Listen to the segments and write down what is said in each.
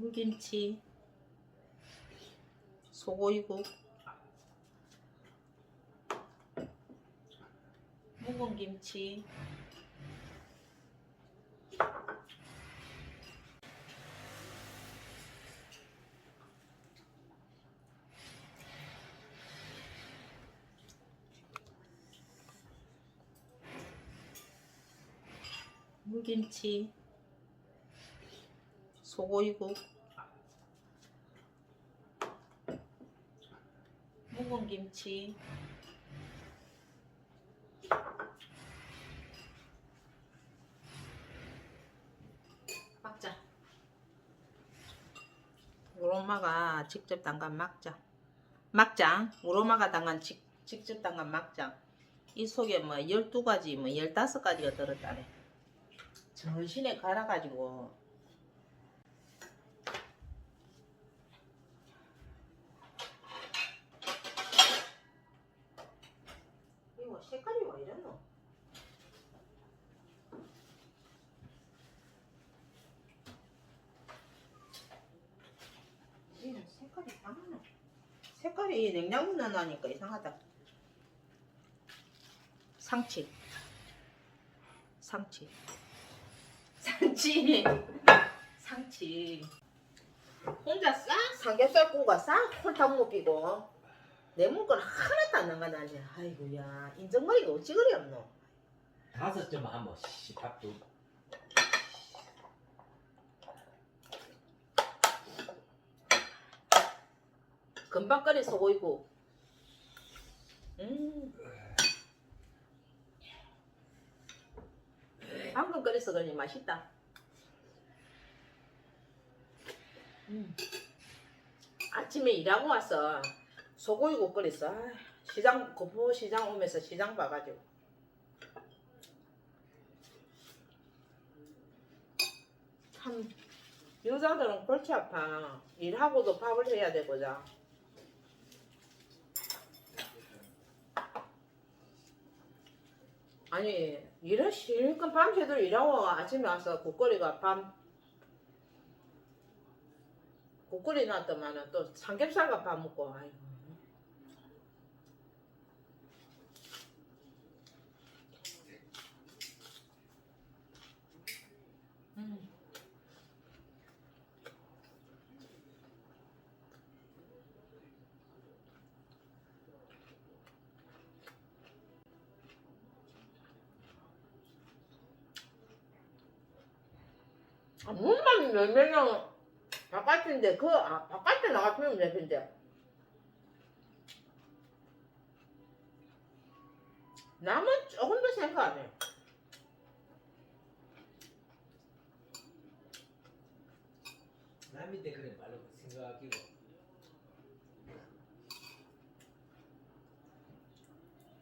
물김치, 소고기국, 묵은 김치, 물김치, 소고기국, 묵은 김치, 막자. 우리 엄마가 직접 담간 막자. 막장. 우리 엄마가 담간 직, 직접 담간 막장. 이 속에 뭐 12가지, 뭐 15가지가 들었다네. 정신에 갈아가지고 이거 색깔이 왜 이랬노? 얘는 색깔이 이상하네. 색깔 이 냉장고 넣어놓으니까 이상하다. 상치. 상치. 상치. 상치. 혼자 싹 삼겹살 구가 싹 홀탕 먹이고 내 물건 하나도 안 나가다니. 아이고야 인정머리가 어찌 그리 없노. 다섯 점 한번 씨 밥도 금방 끓여 소고기고. 음. 방금 끓여서 그러니 맛있다. 음. 아침에 일하고 와서 소고기국 끓였어. 아, 시장 고포 시장 오면서 시장 봐가지고. 참 여자들은 골치 아파. 일하고도 밥을 해야 되고자. 아니 일을 실컷 밤새도록 일하고 아침에 와서 국거리가 밤 국거리 놨더만은 또 삼겹살과 밥 먹고 아이고 음. 아, 문만 열면 은 바깥인데 그 아, 바깥에 나가면 되는데 남은 조금 더 생각 안 해. 남인데 그래 말로 생각하기고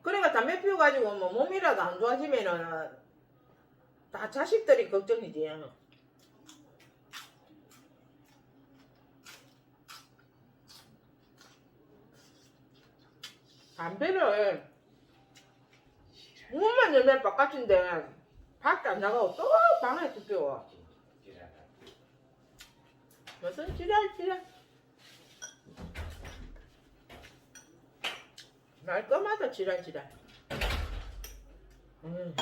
그러니까 담배 피워가지고 뭐 몸이라도 안 좋아지면은 다 자식들이 걱정이지. 담배를 문만 열면 바깥인데 밖에 안 나가고 또 방에. 지랄하다. 무슨 지랄 지랄. 말 거마다 지랄 지랄. 음.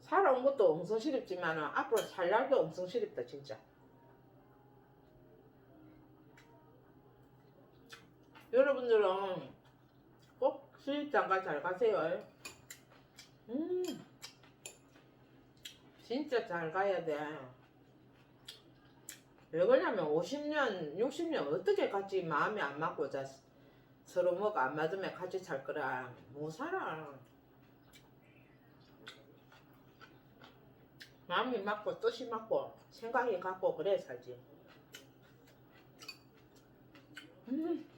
살아온 것도 엄청 시립지만 앞으로 살 날도 시립다 진짜. 여러분들은 꼭 수입장가 잘 가세요. 음. 진짜 잘 가야 돼. 왜 그러냐면 50년, 60년 어떻게 같이 마음이 안 맞고 자 서로 뭐가 안 맞으면 같이 살 거라 못 살아. 마음이 맞고 뜻이 맞고 생각이 같고 그래 살지. 음.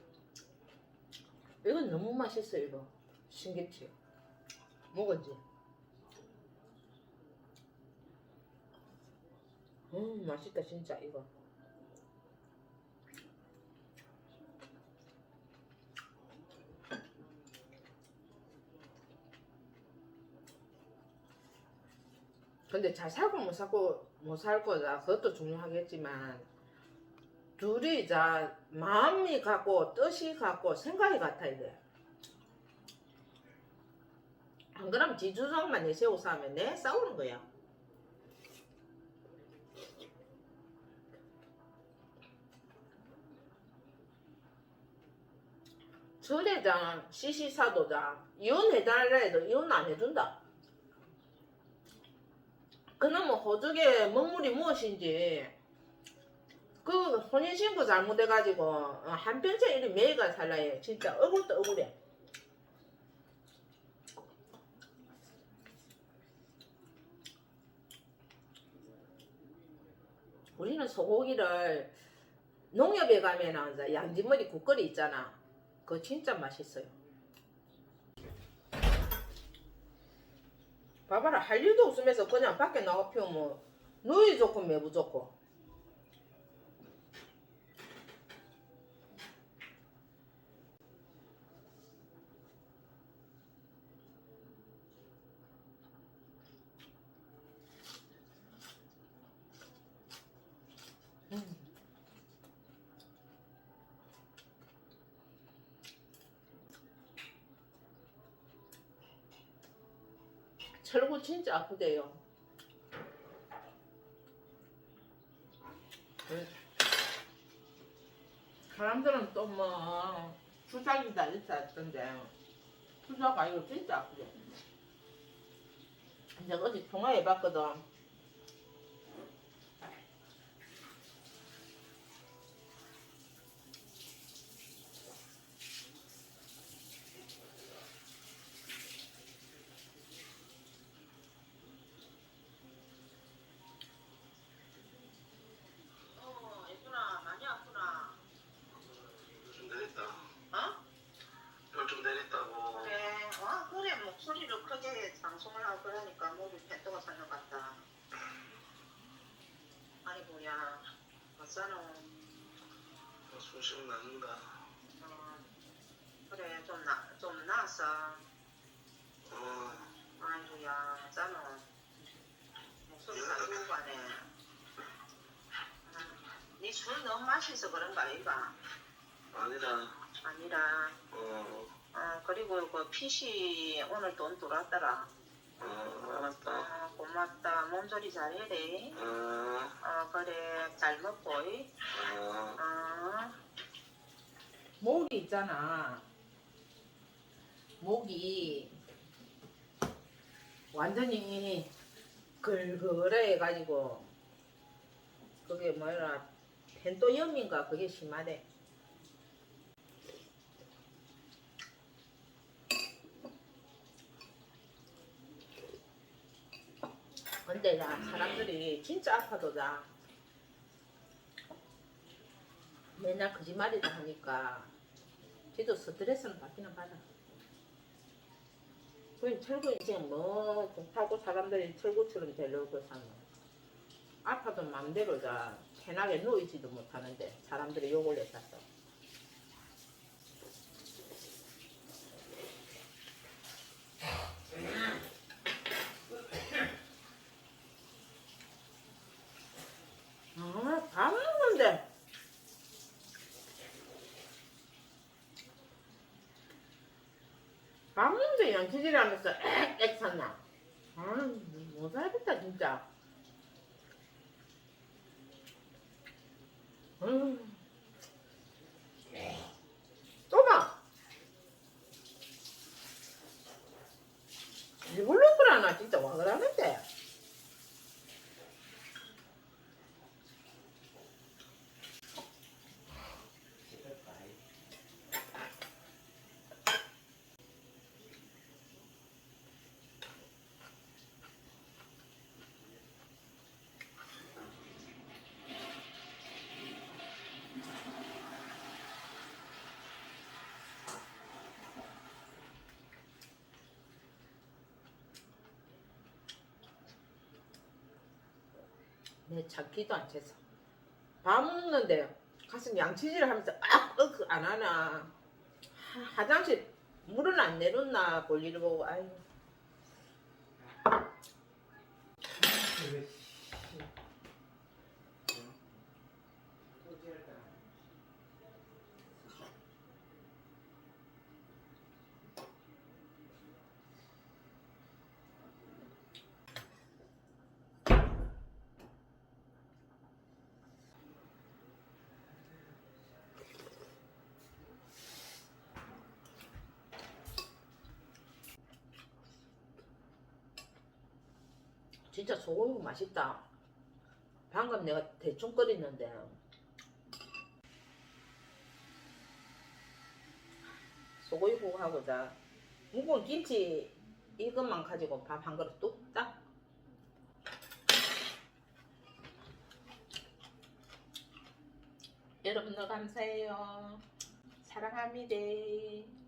이건 너무 맛있어 이거 신김치. 먹었지? 음 맛있다 진짜 이거 근데 잘 살고 못 살고 못 살 거다 그것도 중요하겠지만 둘이 자 마음이 같고 뜻이 같고 생각이 같아야 돼. 안 그러면 지주정만 내세워서 하면 내 싸우는 거야. 절에장 시시사도장 이혼해달라 해도 이혼 안 해준다. 그놈의 호적의 먹물이 무엇인지 그 혼인신고 잘못해가지고 어, 한 평생 이리 매가 살라해 진짜 억울도 억울해. 우리는 소고기를 농협에 이제 양지머리 국거리 있잖아. 그거 진짜 맛있어요. 봐봐라. 할 일도 없으면서 그냥 밖에 나가 피우면 누이 좋고 매부 좋고 음. 철구 진짜 아프대요. 네. 사람들은 또뭐 주사기다 있다 했던데 주사가 이거 진짜 아프대. 내가 어제 통화해봤거든. 어, 예준아 많이 아프나? 좀 내렸다. 어? 열 좀 내렸다고. 그래, 어, 그래 목소리를 크게 방송을 하고 목이 펜도가 살것 같다. 아이고야, 어쩌노? 숨 쉬면 낫는다. 어, 그래 좀 나, 좀 나았어. 어, 아이고야, 어쩌노? 목소리 가지고 가네. 니술 너무 마셔서 그런 거 아이가? 아니라, 아니라, 어, 어, 그리고 그 핏이 오늘 돈 들어왔더라. 어, 알았다. 어, 고맙다. 몸조리 잘해야 돼. 어, 어, 그래. 잘 먹고. 이. 어, 어. 목이 있잖아. 목이 완전히 걸걸해 가지고 그게 뭐라 펜토염인가 그게 심하대. 근데 야 사람들이 진짜 아파도 다 맨날 거짓말이다 하니까 지도 스트레스는 받기는 받아. 그 철구 이제 뭐 하고 사람들이 철구처럼 되려고 사는 아파도 맘대로 다 편하게 누이지도 못하는데 사람들이 욕을 내쌌어. 아, 다 먹는데. 밥 먹는데 양치질 하면서 액액 샀나? 아, 못 살겠다, 진짜. 음. 또 봐. 일부러 그러나, 진짜 와 그러는데. 시켰다. 내 찾기도 안 챘어. 밥 먹는데 가슴 양치질 하면서 아, 으크 안 하나. 하, 화장실 물은 안 내렸나 볼일을 보고 아유. 진짜 소고기 맛있다. 방금 내가 대충 끓였는데 소고기국하고 자 무거운 김치 이것만 가지고 밥 한 그릇 뚝딱. 여러분들 감사해요. 사랑합니다.